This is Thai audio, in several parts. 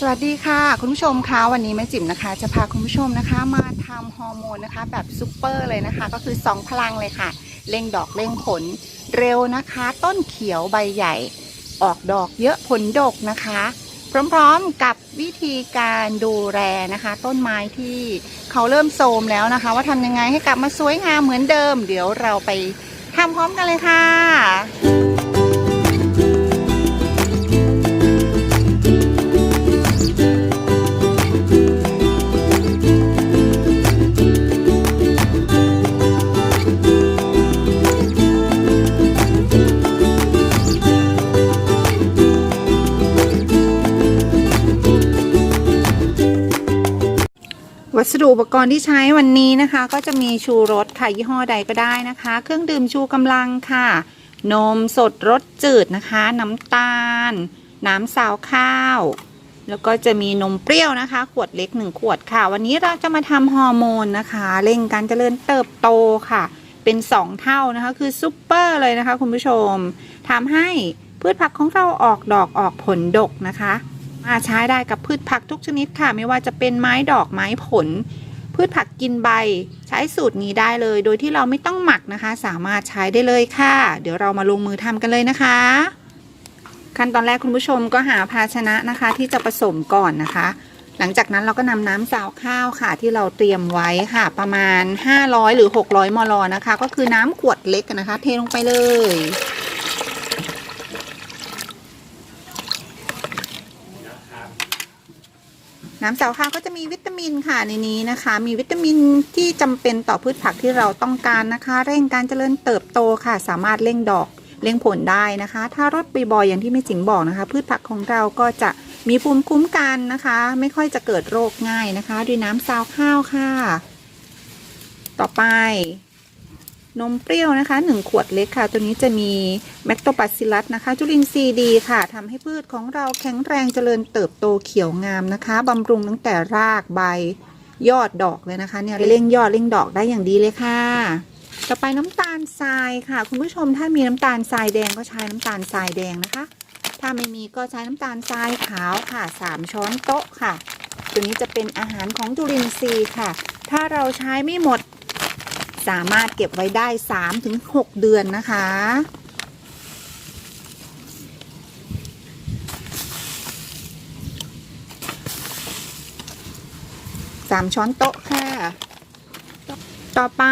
สวัสดีค่ะ คุณผู้ชมคะวันนี้แม่จิ๋มนะคะ จะพาคุณผู้ชมนะคะ มาทำฮอร์โมนนะคะ แบบซุปเปอร์เลยนะคะ ก็คือ2พลังเลยค่ะเร่งดอกเร่งผลเร็วนะคะ ต้นเขียวใบใหญ่ ออกดอกเยอะผลดกนะคะ พร้อมๆกับวิธีการดูแลนะคะ ต้นไม้ที่เขาเริ่มโทรมแล้วนะคะ ว่าทำยังไงให้กลับมาสวยงามเหมือนเดิม เดี๋ยวเราไปทำพร้อมกันเลยค่ะ สดุอุปกรณ์ที่ใช้วันนี้นะคะ ก็จะมีชูรสค่ะยี่ห้อใดก็ได้นะคะ เครื่องดื่มชูกำลังค่ะ นมสดรสจืดนะคะ น้ำตาล น้ำสาวข้าว แล้วก็จะมีนมเปรี้ยวนะคะ ขวดเล็กหนึ่งขวดค่ะ วันนี้เราจะมาทำฮอร์โมนนะคะเร่งการเจริญเติบโตค่ะ เป็น 2 เท่านะคะ คือซุปเปอร์เลยนะคะ คุณผู้ชมทำให้พืชผักของเราออกดอกออกผลดกนะคะ มาใช้ได้กับพืชผักทุกชนิดค่ะ ไม่ว่าจะเป็นไม้ดอกไม้ผล พืชผักกินใบ ใช้สูตรนี้ได้เลย โดยที่เราไม่ต้องหมักนะคะ สามารถใช้ได้เลยค่ะ เดี๋ยวเรามาลงมือทำกันเลยนะคะ ขั้นตอนแรกคุณผู้ชมก็หาภาชนะนะคะ ที่จะผสมก่อนนะคะ หลังจากนั้นเราก็นำน้ำสาวข้าวค่ะ ที่เราเตรียมไว้ค่ะ ประมาณ 500 หรือ 600 มลนะคะ ก็คือน้ำขวดเล็กนะคะ เทลงไปเลย น้ำสาวข้าวก็จะมีวิตามินค่ะในนี้นะคะ มีวิตามินที่จำเป็นต่อพืชผักที่เราต้องการนะคะ เร่งการเจริญเติบโตค่ะ สามารถเร่งดอกเร่งผลได้นะคะ ถ้ารดบ่อยๆอย่างที่แม่จิ๋มบอกนะคะ พืชผักของเราก็จะมีภูมิคุ้มกันนะคะ ไม่ค่อยจะเกิดโรคง่ายนะคะ ด้วยน้ำซาวข้าวค่ะ ต่อไป นมเปรี้ยวนะคะ 1 ขวดเล็กค่ะ ตัวนี้จะมีแมคโตปัสซิลัสนะคะ จุลินทรีย์ดีค่ะทำให้พืชของเราแข็งแรงเจริญเติบโตเขียวงามนะคะบำรุงตั้งแต่รากใบยอดดอกเลยนะคะเนี่ยเร่งยอดเร่งดอกได้อย่างดีเลยค่ะ ต่อไปน้ำตาลทรายค่ะ คุณผู้ชมถ้ามีน้ำตาลทรายแดงก็ใช้น้ำตาลทรายแดงนะคะ ถ้าไม่มีก็ใช้น้ำตาลทรายขาวค่ะ 3 ช้อนโต๊ะค่ะ ตัวนี้จะเป็นอาหารของจุลินทรีย์ค่ะ ถ้าเราใช้ไม่หมด สามารถเก็บไว้ได้ 3-6 เดือนนะคะ สามช้อนโต๊ะค่ะ ต่อไป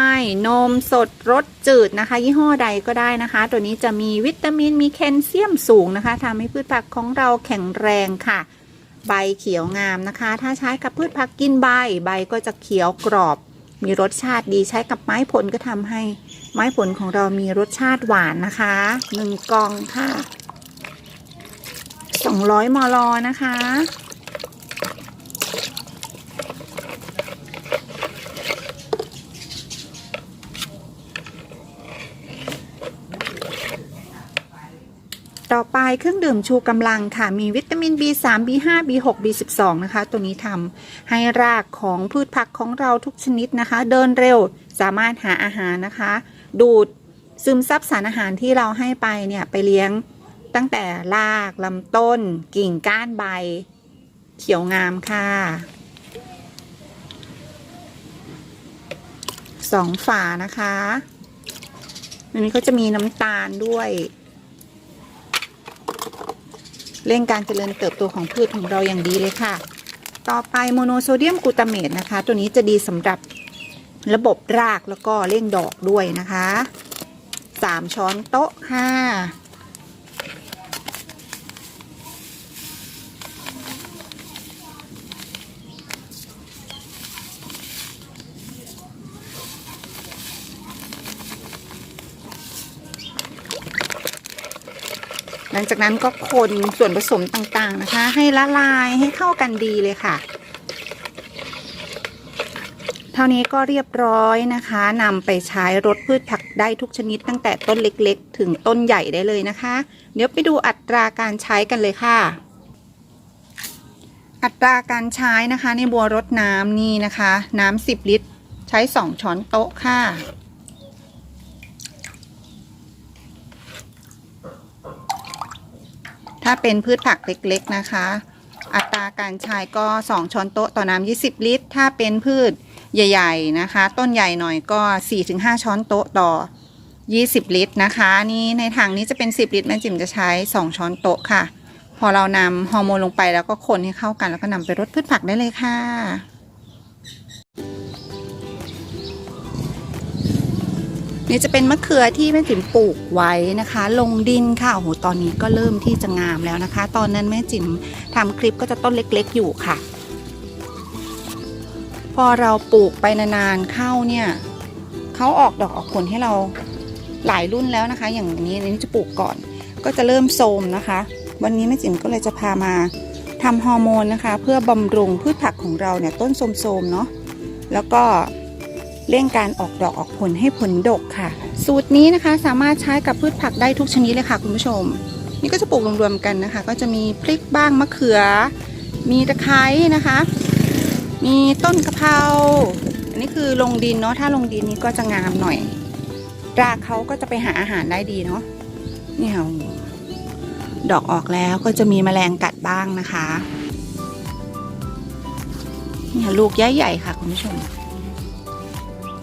นมสดรสจืดนะคะ ยี่ห้อใดก็ได้นะคะ ตัวนี้จะมีวิตามินมีแคลเซียมสูงนะคะทำให้พืชผักของเราแข็งแรงค่ะ ใบเขียวงามนะคะ ถ้าใช้กับพืชผักกินใบ ใบก็จะเขียวกรอบ มีรสชาติดีใช้กับไม้ผลก็ทำให้ไม้ผลของเรามีรสชาติหวานนะคะหนึ่งกองค่ะ200มลนะคะ ต่อไปเครื่องดื่มชูกำลังค่ะ มีวิตามิน B3 B5 B6 B12 นะคะ ตัวนี้ทำให้รากของพืชผักของเราทุกชนิดนะคะ เดินเร็วสามารถหาอาหารนะคะ ดูดซึมซับสารอาหารที่เราให้ไปเนี่ย ไปเลี้ยงตั้งแต่รากลำต้น กิ่งก้านใบ เขียวงามค่ะสองฝานะคะอันนี้เขาจะมีน้ำตาลด้วย เร่งการเจริญเติบโตของพืชของเราอย่างดีเลยค่ะ ต่อไปโมโนโซเดียมกลูตาเมตนะคะ ตัวนี้จะดีสำหรับระบบรากแล้วก็เร่งดอกด้วยนะคะ 3 ช้อนโต๊ะค่ะ ลังจากนั้นก็คนส่วนผสมต่างๆนะคะ ให้ละลายให้เข้ากันดีเลยค่ะ เท่านี้ก็เรียบร้อยนะคะนำไปใช้รดพืชผักได้ทุกชนิดตั้งแต่ต้นเล็กๆ ถึงต้นใหญ่ได้เลยนะคะ เดี๋ยวไปดูอัตราการใช้กันเลยค่ะอัตราการใช้นะคะในบัวรดน้ำนี่นะคะ น้ำ10 ลิตร ใช้ 2 ช้อนโต๊ะค่ะ ถ้าเป็นพืชผักเล็กๆนะคะ อัตราการใช้ก็ 2 ช้อนโต๊ะต่อน้ำ20 ลิตร ถ้าเป็นพืชใหญ่ ๆนะคะ ต้นใหญ่หน่อยก็ 4-5 ช้อนโต๊ะต่อ 20 ลิตรนะคะนี่ในถังนี้จะเป็น 10 ลิตรแม่จิ๋มจะใช้ 2 ช้อนโต๊ะค่ะ พอเรานำฮอร์โมนลงไปแล้วก็คนให้เข้ากันแล้วก็นำไปรดพืชผักได้เลยค่ะ นี่จะเป็นมะเขือที่แม่จิ๋มปลูกไว้นะคะ ลงดินค่ะโอ้โหตอนนี้ก็เริ่มที่จะงามแล้วนะคะ ตอนนั้นแม่จิ๋มทำคลิปก็จะต้นเล็กๆอยู่ค่ะ พอเราปลูกไปนานๆเข้าเนี่ยเขาออกดอกออกผลให้เราหลายรุ่นแล้วนะคะ อย่างนี้นี้จะปลูกก่อน ก็จะเริ่มโทมนะคะ วันนี้แม่จิ๋มก็เลยจะพามาทำฮอร์โมนนะคะ เพื่อบำรุงพืชผักของเราเนี่ยต้นโทมๆเนาะแล้วก็ เร่งการออกดอกออกผลให้ผลดกค่ะ สูตรนี้นะคะสามารถใช้กับพืชผักได้ทุกชนิดเลยค่ะคุณผู้ชม นี่ก็จะปลูกรวมๆกันนะคะ ก็จะมีพริกบ้างมะเขือ มีตะไคร้นะคะ มีต้นกะเพราอันนี้คือลงดินเนาะถ้าลงดินนี้ก็จะงามหน่อยรากเขาก็จะไปหาอาหารได้ดีเนาะนี่ค่ะดอกออกแล้วก็จะมีแมลงกัดบ้างนะคะนี่ค่ะลูกใหญ่ๆค่ะคุณผู้ชม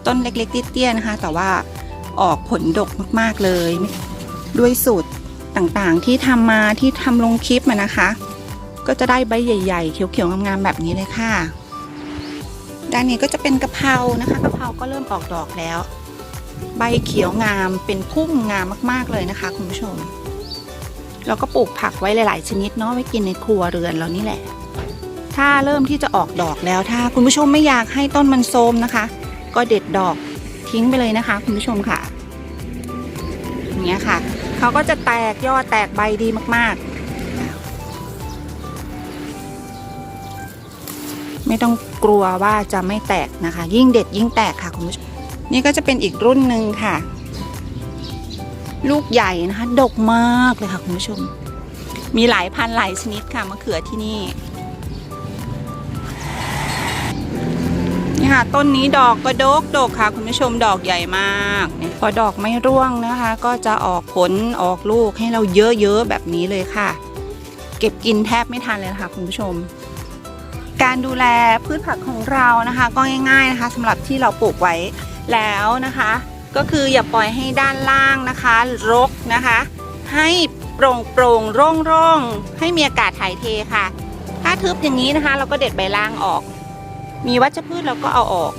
ต้นเล็กๆเตี้ยๆนะคะ แต่ว่าออกผลดกมากๆเลย ด้วยสูตรต่างๆที่ทำมาที่ทำลงคลิปมานะคะ ก็จะได้ใบใหญ่ ๆ เขียวๆงามๆแบบนี้เลยค่ะ ด้านนี้ก็จะเป็นกะเพรานะคะกะเพราก็เริ่มออกดอกแล้ว ใบเขียวงามเป็นพุ่มงามมากๆเลยนะคะ คุณผู้ชมเราก็ปลูกผักไว้หลาย ๆ ชนิดเนาะไว้กินในครัวเรือนเรานี่แหละ ถ้าเริ่มที่จะออกดอกแล้วถ้าคุณผู้ชมไม่อยากให้ต้นมันโทรมนะคะ ก็เด็ดดอกทิ้งไปเลยนะคะ คุณผู้ชมค่ะอย่างเงี้ยค่ะเขาก็จะแตกยอดแตกใบดีมากๆ ไม่ต้องกลัวว่าจะไม่แตกนะคะ ยิ่งเด็ดยิ่งแตกค่ะคุณผู้ชมนี่ก็จะเป็นอีกรุ่นหนึ่งค่ะ ลูกใหญ่นะคะ ดกมากเลยค่ะคุณผู้ชม มีหลายพันหลายชนิดค่ะมะเขือที่นี่ ค่ะ ต้นนี้ดอกก็ดกดกค่ะ คุณผู้ชมดอกใหญ่มากพอดอกไม่ร่วงนะคะ ก็จะออกผลออกลูกให้เราเยอะๆแบบนี้เลยค่ะ เก็บกินแทบไม่ทันเลยนะคะคุณผู้ชม การดูแลพืชผักของเรานะคะ ก็ง่ายๆนะคะสำหรับที่เราปลูกไว้แล้วนะคะ ก็คืออย่าปล่อยให้ด้านล่างนะคะ รกนะคะ ให้โปร่งโปร่งๆโล่งๆให้มีอากาศถ่ายเทค่ะ ถ้าทึบอย่างนี้นะคะ เราก็เด็ดใบล่างออก มีวัชพืชเราก็เอาออก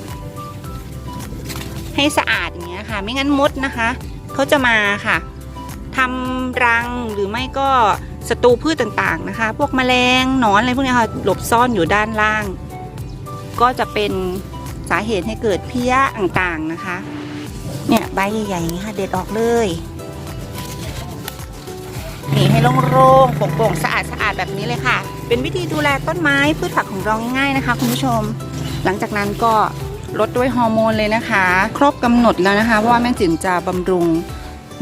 ให้สะอาดอย่างเงี้ยค่ะ ไม่งั้นมดนะคะเขาจะมาค่ะทำรังหรือไม่ก็ศัตรูพืชต่างๆนะคะ พวกแมลงหนอนอะไรพวกนี้ค่ะหลบซ่อนอยู่ด้านล่าง ก็จะเป็นสาเหตุให้เกิดเพี้ยต่างๆนะคะ เนี่ยใบใหญ่ๆอย่างนี้ค่ะ เด็ดออกเลยนี่ให้โล่งๆโปร่งๆสะอาดๆแบบนี้เลยค่ะ เป็นวิธีดูแลต้นไม้พืชผักของเราง่ายๆนะคะ คุณผู้ชม หลังจากนั้นก็ลดด้วยฮอร์โมนเลยนะคะ ครบกำหนดแล้วนะคะ ว่าแม่จิ๋มจะบำรุง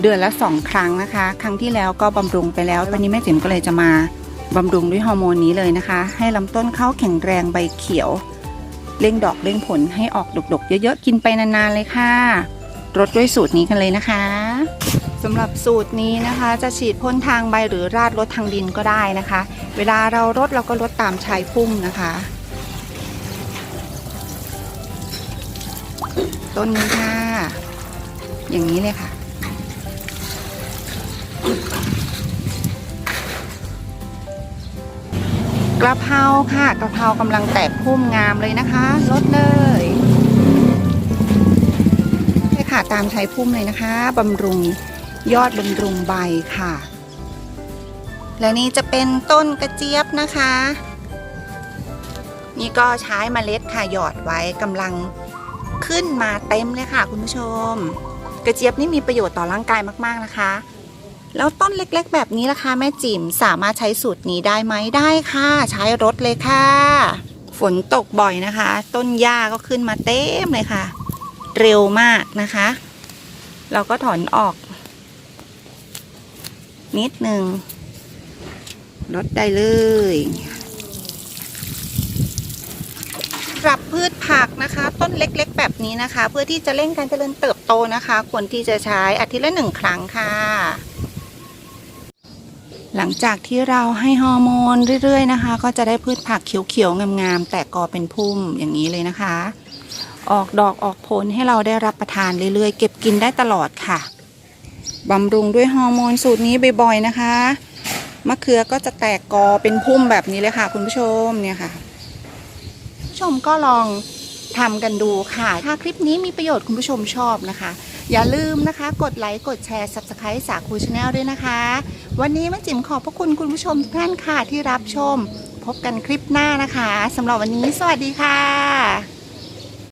เดือนละสองครั้งนะคะ ครั้งที่แล้วก็บำรุงไปแล้ว วันนี้แม่จิ๋มก็เลยจะมาบำรุงด้วยฮอร์โมนนี้เลยนะคะ ให้ลำต้นเข้าแข็งแรงใบเขียวเร่งดอกเร่งผลให้ออกดกๆ เยอะๆ กินไปนานๆเลยค่ะรดด้วยสูตรนี้กันเลยนะคะสำหรับสูตรนี้นะคะจะฉีดพ่นทางใบหรือราดรดทางดินก็ได้นะคะ เวลาเรารดเราก็รดตามชายพุ่มนะคะ ต้นนี้ค่ะ อย่างนี้เลยค่ะ กระเพราค่ะ กระเพรากำลังแตกพุ่มงามเลยนะคะลดเลยใช่ค่ะตามใช้พุ่มเลยนะคะบำรุงยอดบำรุงใบค่ะ และนี่จะเป็นต้นกระเจี๊ยบนะคะ นี่ก็ใช้เมล็ดค่ะหยอดไว้กำลัง ขึ้นมาเต็มเลยค่ะ คุณผู้ชม กระเจี๊ยบนี่มีประโยชน์ต่อร่างกายมากๆนะคะ แล้วต้นเล็กๆ แบบนี้ล่ะคะแม่จิ๋มสามารถใช้สูตรนี้ได้ไหมได้ค่ะ ใช้รถเลยค่ะ ฝนตกบ่อยนะคะ ต้นหญ้าก็ขึ้นมาเต็มเลยค่ะ เร็วมากนะคะ เราก็ถอนออก นิดหนึ่งลดได้เลย ปรับพืช ผักนะคะ ต้นเล็กๆ แบบนี้นะคะ เพื่อที่จะเร่งการเจริญเติบโตนะคะ ควรที่จะใช้อาทิตย์ละหนึ่งครั้งค่ะ หลังจากที่เราให้ฮอร์โมนเรื่อย ๆ นะคะ ก็จะได้พืชผักเขียวๆงามๆแตกกอเป็นพุ่มอย่างนี้เลยนะคะ ออกดอกออกผลให้เราได้รับประทานเรื่อยๆ เก็บกินได้ตลอดค่ะบำรุงด้วยฮอร์โมนสูตรนี้บ่อยๆนะคะมะเขือก็จะแตกกอเป็นพุ่มแบบนี้เลยค่ะ คุณผู้ชมเนี่ยค่ะ ผู้ชมก็ลอง ทำกันดูค่ะ ถ้าคลิปนี้มีประโยชน์คุณผู้ชมชอบนะคะ อย่าลืมนะคะ กดไลค์กดแชร์ Subscribe สาคูชาแนลด้วยนะคะ วันนี้แม่จิ๋มขอบพระคุณคุณผู้ชมทุกท่านค่ะที่รับชม พบกันคลิปหน้านะคะสำหรับวันนี้ สวัสดีค่ะ